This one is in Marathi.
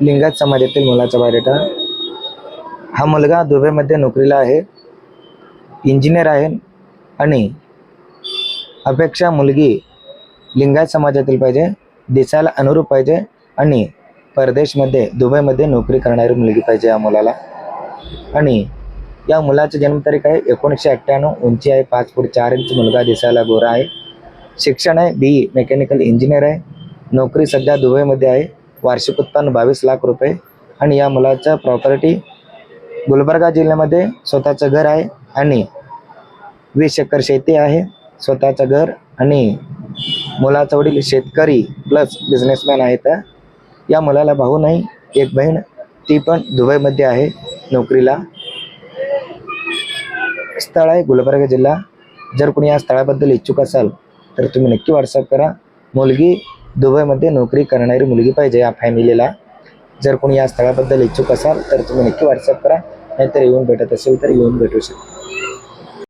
लिंगायत समाजातील मुलाचा बायोडेटा हा मुलगा दुबईमध्ये नोकरीला आहे इंजिनियर आहे आणि अपेक्षा मुलगी लिंगायत समाजातील पाहिजे दिसायला अनुरूप पाहिजे आणि परदेशमध्ये दुबईमध्ये नोकरी करणारी मुलगी पाहिजे या मुलाला. आणि या मुलाची जन्मतारीख आहे एकोणीसशे अठ्ठ्याण्णव उंची आहे पाच फूट चार इंच मुलगा दिसायला गोरा आहे. शिक्षण आहे बी मेकॅनिकल इंजिनियर आहे. नोकरी सध्या दुबईमध्ये आहे. वार्षिक उत्पन्न बावीस लाख रुपये. आणि या मुलाच्या प्रॉपर्टी गुलबर्गा जिल्ह्यामध्ये स्वतःचं घर आहे आणि वीस एकर शेती आहे. स्वतःचं घर आणि मुलाचा वडील शेतकरी प्लस बिझनेसमॅन आहेत. या मुलाला भाऊ नाही एक बहीण. ती पण दुबईमध्ये आहे नोकरीला. स्थळ आहे गुलबर्गा जिल्हा. जर कोणी या स्थळाबद्दल इच्छुक असाल तर तुम्ही नक्की व्हॉट्सअप करा. मुलगी दुबईमध्ये नोकरी करणारी मुलगी पाहिजे या फॅमिलीला. जर कोणी या स्थळाबद्दल इच्छुक असाल तर तुम्ही नक्की व्हॉट्सअप करा. नाहीतर येऊन भेटत असेल तर येऊन भेटू शकता.